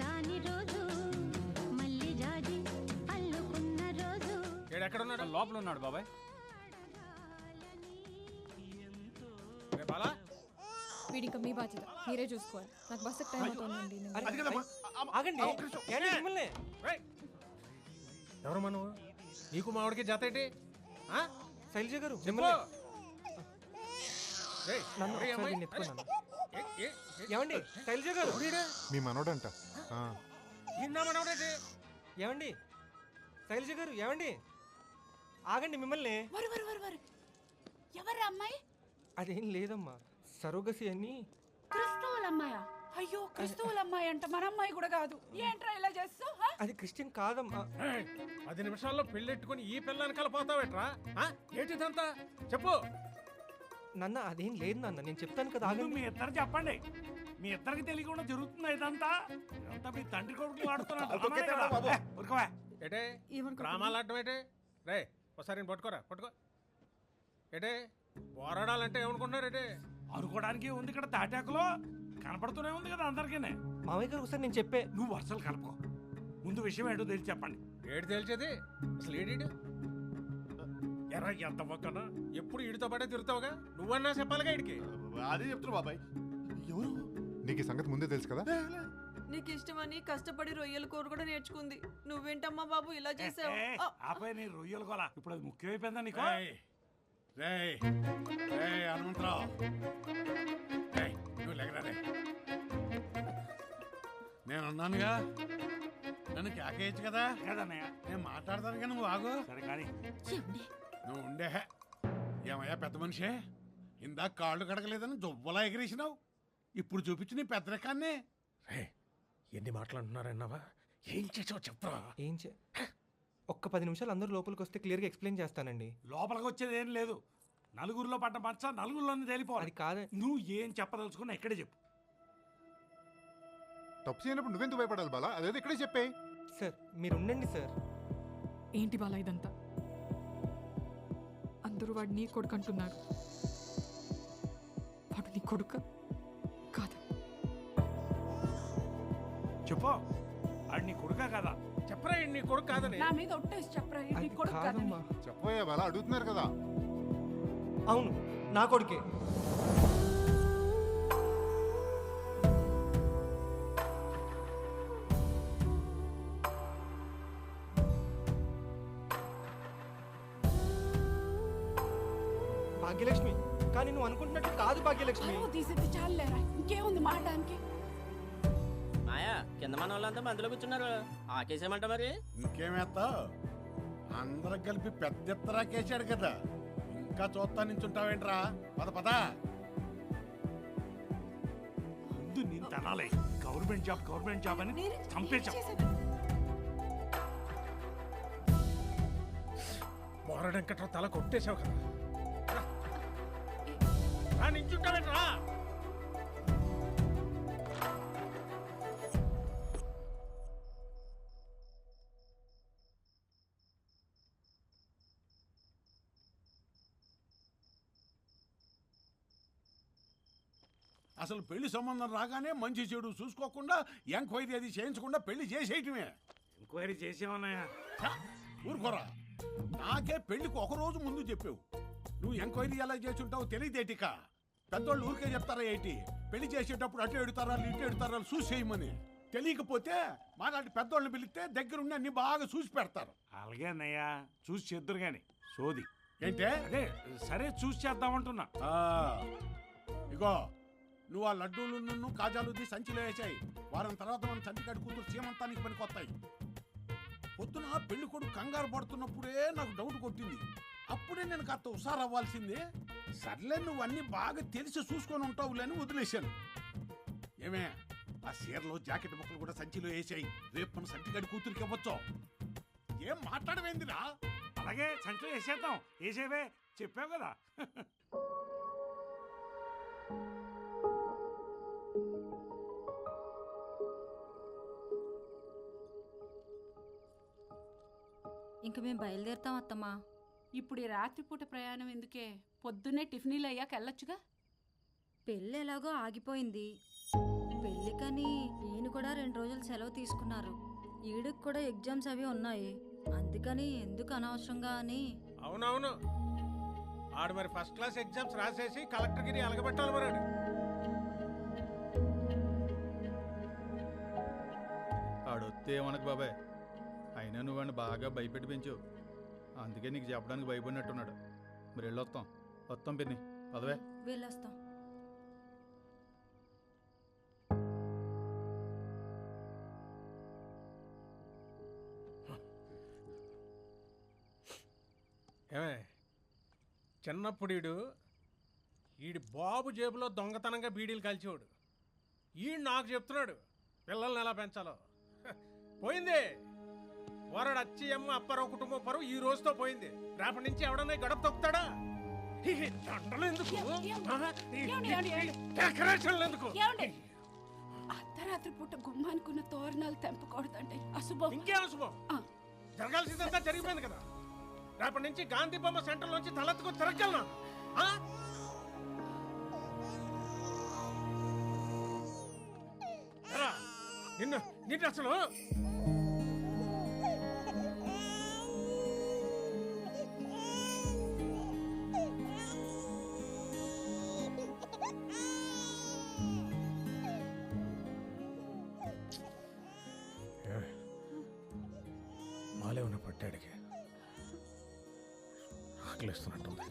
రాని రోజు మళ్ళీ జాజి అల్లుకున్న రోజు. ఏడు ఎక్కడ ఉన్నాడు లోపల ఉన్నాడు బాబాయ్. రే బాలా. వీడిక మీ బాధ్యత. మీరే చూసుకోవాలి. నాకు బస్సు టైం అవుతుందండి నేను అది కదమ్మా. ఆగండి. ఏంటి మిమ్మల్ని. ఎవరు మనవు నీకు మామిడికి జత ఏంటి? ఆ? శైలజ గారు చెప్పు. మిమ్మల్ని రేయ్, నన్ను ఎవరు ఈ ఒకసారి అమ్మాయి? దీన్ని ఎత్తుకున్నాను. ఏ, ఏ, ఏ, ఏమండి? శైలజ గారు? మీ మనోడంట. మనవడేంటి? ఏమండి? శైలజ గారు ఏమండి? ఆగండి మిమ్మల్ని. వరు వరు వరు వరు. ఎవరు అమ్మాయి? అదేం లేదమ్మా. సరోగసి అని. క్రిస్తవుల అమ్మాయా? అయ్యో క్రిస్తవుల అమ్మాయి అంట. మన అమ్మాయి కూడా కాదు. ఏంట్రా ఇలా చేస్తావు అది క్రిస్టియన్ కాదమ్మా. పది నిమిషాల్లో పెళ్ళెట్టుకుని ఈ పిల్లని కలిపోతావేట్రా? ఏంటిదంతా చెప్పు. నాన్న అదేం లేదు నాన్న. నేను చెప్తాను కదా ఆగండి. మీ ఇద్దరు చెప్పండి. మీ ఇద్దరికి తెలియకుండా జరుగుతుంది ఇదంతా? ఇదంతా మీ తండ్రి కొడుకులు ఆడుతున్నారు ఏటే? డ్రామాలు ఆడటం ఏంటి? రే ఒకసారి ఈయన పట్టుకోరా పట్టుకో. ఏటే? పోరాడాలంటే ఏమనుకుంటున్నారు ఏటే? అనుకోవడానికి ఉంది ఇక్కడ తాటాకులో? కనపడుతూనే ఉంది కదా అందరికీ మామయ్య గారు ఒకసారి నేను చెప్పే. నువ్వు వరుసలు కలుపుకో. ముందు విషయం ఏంటో తెలిసి చెప్పండి. ఏడు తేల్చేది అసలు ఏడీడు ఎరా ఎంత మొక్కనా? ఎప్పుడు ఈడితో పాటే తిరుగుతావుగా? నువ్వన్నా చెప్పాలిగా ఇడికి అదే చెప్తున్నా బాబాయ్. ఎవరు? నీకు ఈ సంగతి ముందే తెలుసు కదా? నీకు ఇష్టమని కష్టపడి రొయ్యల కూర కూడా నేర్చుకుంది. నువ్వేంటమ్మా బాబు ఇలా చేసావు? ఆపై నీ రొయ్యలు కోలా ఇప్పుడు అది ముఖ్యమైపోయిందా నీకు? రేయ్ రేయ్ రేయ్ హనుమంతరావు. రేయ్ నువ్వు లేకరా రే నేను అన్నానుగా నన్ను కేకేయచ్చు కదా? నేను మాట్లాడతాను కానీ నువ్వు ఆగు. సరే కానీ. నువ్వు ఉండే. ఏమయ్యా పెద్ద మనిషే? ఇందాక కాళ్ళు కడగలేదని దువ్వలా ఎగిరేసినావు. ఇప్పుడు చూపించి నీ పెద్దరికాన్ని రే ఎన్ని మాట్లాడుతున్నారన్నావా? ఏం చేసావు చెప్పరా ఏం చే ఒక్క పది నిమిషాలు అందరూ లోపలికి వస్తే క్లియర్గా ఎక్స్ప్లెయిన్ చేస్తానండి. లోపలికి వచ్చేది ఏం లేదు. నలుగురిలో పడ్డ మచ్చ నలుగురిలోనే తెలిపోవాలి. అది కాదే. నువ్వు ఏం చెప్పదలుచుకున్నా ఇక్కడే చెప్పు. తప్పు చేయనప్పుడు నువ్వెందుకు భయపడాలి బాలా? అదేదో ఇక్కడే చెప్పే. సార్ మీరు ఉండండి సార్. ఏంటి బాలా ఇదంతా? అందరూ వాడు నీ కొడుకు అంటున్నారు. వాడు నీ కొడుక? చెప్పు. ఆడు నీ కొడుకా కదా? చెప్పరా నీ కొడుకు కాదని. నా మీద ఒట్టేసి చెప్పరా ఇది నీ కొడుకు కాదని. కాదమ్మా చెప్పబోయా బాలా అడుగుతున్నారు కదా. అవును నా కొడుకే. భాగ్యలక్ష్మి కానీ నువ్వు అనుకుంటున్నట్టు కాదు భాగ్యలక్ష్మి. తీసింది చాలేరా ఇంకేముంది మాట్లాడానికి కింద మన వాళ్ళంతా మందులో కూర్చున్నారు. ఆకేసేమంట మరి? ఇంకేమేస్తావు అందరం కలిపి పెద్ద ఎత్తరా కేసాడు కదా. ఇంకా చూస్తా నించుంటావేంట్రా? పద పద. ముందు నేను తనాలి. గవర్నమెంట్ జాబ్ గవర్నమెంట్ జాబ్ అని బోర వెంకట్రావు తల కొట్టేశావు కదా. నించుంటావేంట్రా? అసలు పెళ్ళి సంబంధం రాగానే మంచి చెడు చూసుకోకుండా ఎంక్వైరీ అది చేయించకుండా పెళ్ళి చేసేయటమే. ఎంక్వైరీ చేసేమన్నాయా ఛ, ఊరుకోరా. నాకే పెళ్ళికి ఒక రోజు ముందు చెప్పావు. నువ్వు ఎంక్వైరీ ఎలా చేసుంటావు తెలియదేటిక పెద్దోళ్ళు ఊరికే చెప్తారా ఏంటి? పెళ్ళి చేసేటప్పుడు అటు ఎడుతారా ఇటు ఎడుతారా చూసి చేయమని తెలియకపోతే మాలాంటి పెద్దోళ్ళని పిలిస్తే దగ్గరుండి అన్ని బాగా చూసి పెడతారు. అలాగే అన్నయ్య చూసి చేద్దరు గాని. సోది. ఏంటే? అదే సరే చూసి చేద్దామంటున్నా ఇగో నువ్వు ఆ లడ్డూలు నన్ను కాజాలు తీ సంచిలో వేసాయి. వారం తర్వాత మనం చంటికాడి కూతురు సీమంతానికి పనికొస్తాయి పొద్దున పెళ్ళి కొడుకు కంగారు పడుతున్నప్పుడే నాకు డౌట్ కొట్టింది. అప్పుడే నేను కాస్త హుషారు అవ్వాల్సిందే. సర్లే నువ్వు అన్ని బాగా తెలిసి చూసుకొని ఉంటావులేని వదిలేశాను. ఏమే ఆ చీరలో జాకెట్ ముక్కలు కూడా సంచిలో వేసాయి. రేపు మన సంటికాడి కూతురికి ఇవ్వచ్చు. ఏం మాట్లాడమేందిరా అలాగే సంచిలో వేసేద్దాం. వేసేవే చెప్పావు కదా. ఇంక మేము బయలుదేరుతాం అత్తమ్మా. ఇప్పుడు ఈ రాత్రిపూట ప్రయాణం ఎందుకే? పొద్దున్నే టిఫినీలు అయ్యాక వెళ్ళొచ్చుగా? పెళ్ళి ఎలాగో ఆగిపోయింది. పెళ్ళికని ఈయన కూడా రెండు రోజులు సెలవు తీసుకున్నారు. ఈడికి కూడా ఎగ్జామ్స్ అవి ఉన్నాయి. అందుకని ఎందుకు అనవసరంగా అని. అవునవును. ఆడు మరి ఫస్ట్ క్లాస్ ఎగ్జామ్స్ రాసేసి కలెక్టర్ గిరి అలగబెట్టాలి మరి ఆడు. ఆడొస్తే ఏమనకు బాబాయ్? అయినా నువ్వు బాగా భయపెట్టి పెంచు. అందుకే నీకు చెప్పడానికి భయపడినట్టున్నాడు. మరి వెళ్ళొస్తాం. వస్తాం పిన్ని. పదవే. వెళ్ళొస్తాం. ఏమే చిన్నప్పుడు ఈడు ఈడి బాబు జేబులో దొంగతనంగా బీడీలు కాల్చేవాడు. ఈడు నాకు చెప్తున్నాడు పిల్లల్ని ఎలా పెంచాలో. పోయింది. వరడు అచ్చి అమ్మ అప్పారావు కుటుంబం పరువు ఈ రోజుతో పోయింది. రేపటి నుంచి ఎవడన్నా గడప తొక్కుతాడా? ఈ దండలు ఎందుకు? డెకరేషన్లు ఎందుకు? అర్ధరాత్రి పూట గుమ్మానుకున్న తోరణాలు తెంపకూడదండి. అశుభం. ఇంకేం శుభం ఆ. జరగాల్సిందంతా జరిగిపోయింది కదా. రేపటి నుంచి గాంధీ బొమ్మ సెంటర్ నుంచి తలెత్తుకొని తిరగలనా. నిన్ను నిన్ను అసలు మాలే ఉన్న పట్టాడికి. ఆకలిస్తున్నట్టుంది.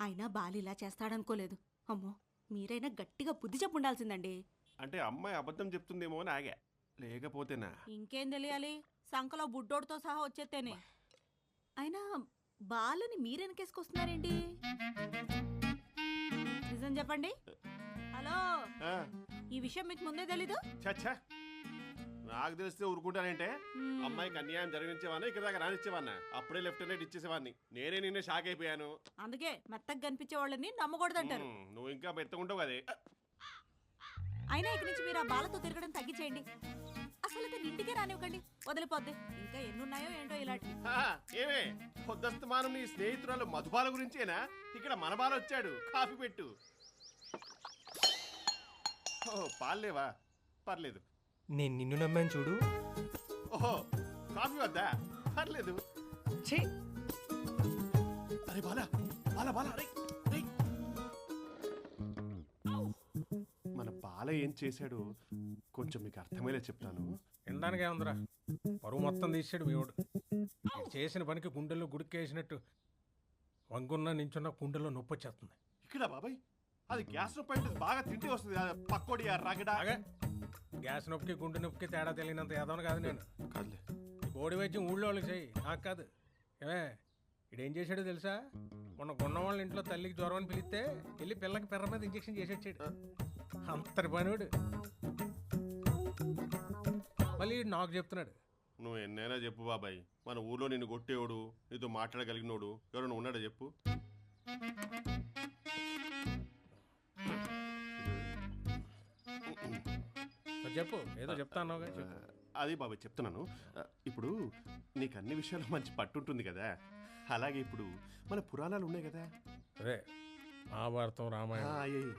అయినా బాలు ఇలా చేస్తాడనుకోలేదు. అమ్మో మీరైనా గట్టిగా బుద్ధి చెప్పుండాల్సిందండి అంటే అమ్మాయి అబద్ధం చెప్తుందేమో అని ఆగా. లేకపోతేనా? ఇంకేం తెలియాలి? సంకలో బుడ్డోడితో సహా వచ్చేస్తేనే అయినా బాలని మీరెనకేసుకొస్తున్నారేంటి నిజం చెప్పండి. హలో ఆ, ఈ విషయం మీకు ముందే తెలీదు. నాకు తెలిస్తే ఊరుకుంటానంటే మ్మ్. అమ్మాయికి అన్యాయం జరిగించేవాడిని ఇక్కడ దాకా రానిచ్చేవాడిని అప్పుడే లెఫ్ట్ హ్యాండ్ ఇచ్చేసేవాడిని నేనే నిన్నే షాక్ అయిపోయాను. అందుకే మెత్తగా కనిపించే వాళ్ళని నమ్మకూడదంటారు. మ్మ్, నువ్వు ఇంకా మెత్తకుంటావు కదే. అయినా ఇక్కడి నుంచి మీరు ఆ బాలతో తిరగడం తగ్గించేయండి. అసలు ఇంటికే రానివ్వకండి. వదిలిపోద్ది. ఇంకా ఎన్నున్నాయో ఏంటో ఇలాంటి ఏమే? పొద్దస్తమానం నీ స్నేహితురాలు మధుబాల గురించేనా? ఇక్కడ మన బాల వచ్చాడు. కాఫీ పెట్టు. ఓ పాలేవా పర్లేదు. నేను నిన్ను నమ్మాను చూడు. ఓహో కాఫీ వద్దా? పర్లేదు. ఛీ! అరే బాల బాల బాల అరే! ఏం చేశాడు కొంచెం మీకు అర్థమయ్యేలా చెప్తాను. వినడానికి ఏముందిరా? పరువు మొత్తం తీసాడు మీవాడు వీడు. చేసిన పనికి గుండెల్లో గుడికేసినట్టు వంగున్న నించున్న గుండెల్లో నొప్పి వచ్చేస్తుంది. ఇక్కడ బాబాయ్ అది గ్యాస్ పాయింట్ బాగా తింటే వస్తుంది. కదా, పక్కోడి ఆ రగడ. అలాగే గ్యాస్ నొప్పికి గుండె నొప్పికి తేడా తెలియనంత ఏదోని కాదు నేను. కాదులే. ఈ బోడి వైద్యం ఊళ్ళో వాళ్ళకి చెయ్యి. నాకు కాదు. ఏమే? ఇడేం చేశాడో తెలుసా? మొన్న గున్న వాళ్ళ ఇంట్లో తల్లికి జ్వరం అని పిలిస్తే వెళ్ళి పిల్లకి పెర్ర మీద ఇంజెక్షన్ చేసి వచ్చాడు అంతటి పనివాడు. మళ్ళీ ఈడు నాకు చెప్తున్నాడు. నువ్వు ఎన్నైనా చెప్పు బాబాయ్. మన ఊర్లో నిన్ను కొట్టేవాడు నీతో మాట్లాడగలిగినోడు. ఎవరైనా ఉన్నాడా చెప్పు. మరి చెప్పు ఏదో చెప్తా అన్నావుగా ఆ, చెప్పు అది బాబాయ్ చెప్తున్నాను. ఇప్పుడు నీకు అన్ని విషయాలు మంచి పట్టుంటుంది కదా. అలాగే ఇప్పుడు మన పురాణాలు ఉన్నాయి కదా. అదే మహాభారతం ఆ, రామాయణం అయ్యయ్య.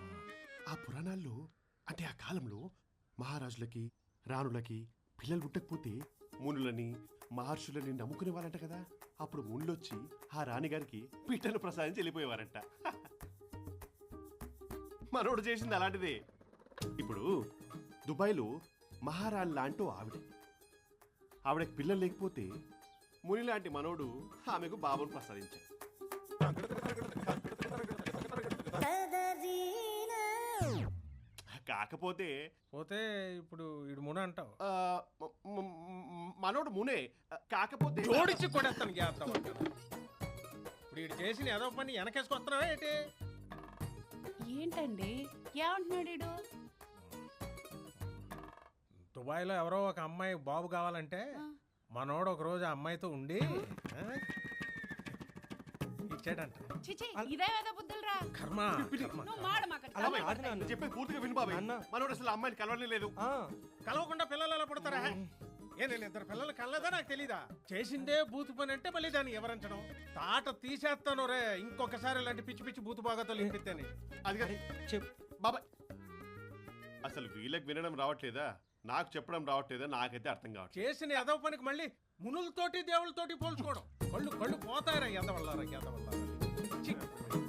ఆ పురాణాల్లో అంటే ఆ కాలంలో మహారాజులకి రాణులకి పిల్లలు పుట్టకపోతే మునులని మహర్షులని నమ్ముకునే వాళ్ళంట కదా. అప్పుడు మునులొచ్చి ఆ రాణిగారికి పిట్టను ప్రసాదించి వెళ్ళిపోయేవారంట మనోడు చేసింది అలాంటిదే. ఇప్పుడు దుబాయ్లో మహారాణి లాంటి ఆవిడ. ఆవిడకి పిల్లలు లేకపోతే ముని లాంటి మనోడు ఆమెకు బాబును ప్రసాదించాడు కాకపోతే పోతే ఇప్పుడు ఇడు మున అంటావు. ఆ, మ- మ- మ- మనోడు మునే కాకపోతే జోడించి కొడేస్తాను జాగ్రత్త ఇప్పుడు ఇటు చేసిన ఏదో పని వెనకేసుకొస్తున్నావా ఏంటి? ఏంటండి? ఏమంటున్నాడు ఈడు? దుబాయ్లో ఎవరో ఒక అమ్మాయి బాబు కావాలంటే మనోడు ఒక రోజు ఆ అమ్మాయితో ఉండి ఆ, ఈ ఇచ్చాడంట చిచి ఇదే వేద బుద్ధులరా. కర్మ కర్మ. నువ్వు మాడ మాకు అలా కాదు నాన్న. చెప్పేది పూర్తిగా విను బాబాయ్. నాన్న. మనోడు అసలు అమ్మాయిని కలవనే లేదు. ఆ, కలవకుండా పిల్లలు ఎలా పుడతారా ఏ నేను ఇద్దరు పిల్లలు కలలేదా నాకు తెలీదా? చేసిందే బూతు పని అంటే మళ్ళీ దాన్ని ఎవరించడం? తాట తీసేస్తాను రే ఇంకొకసారి ఇలాంటి పిచ్చి పిచ్చి బూతు బాగాతో లింపితేని అది కాదు. చెప్ బాబాయ్. అసలు వీళ్ళకి వినడం రావట్లేదా? నాకు చెప్పడం రావట్లేదు నాకైతే అర్థం కావట్లేదు. చేసిన ఎదవ పనికి మళ్ళీ మునులతోటి దేవులతోటి పోల్చుకోవడం. కళ్ళు కళ్ళు పోతాయరా ఎదవల్లారా ఎదవల్లారా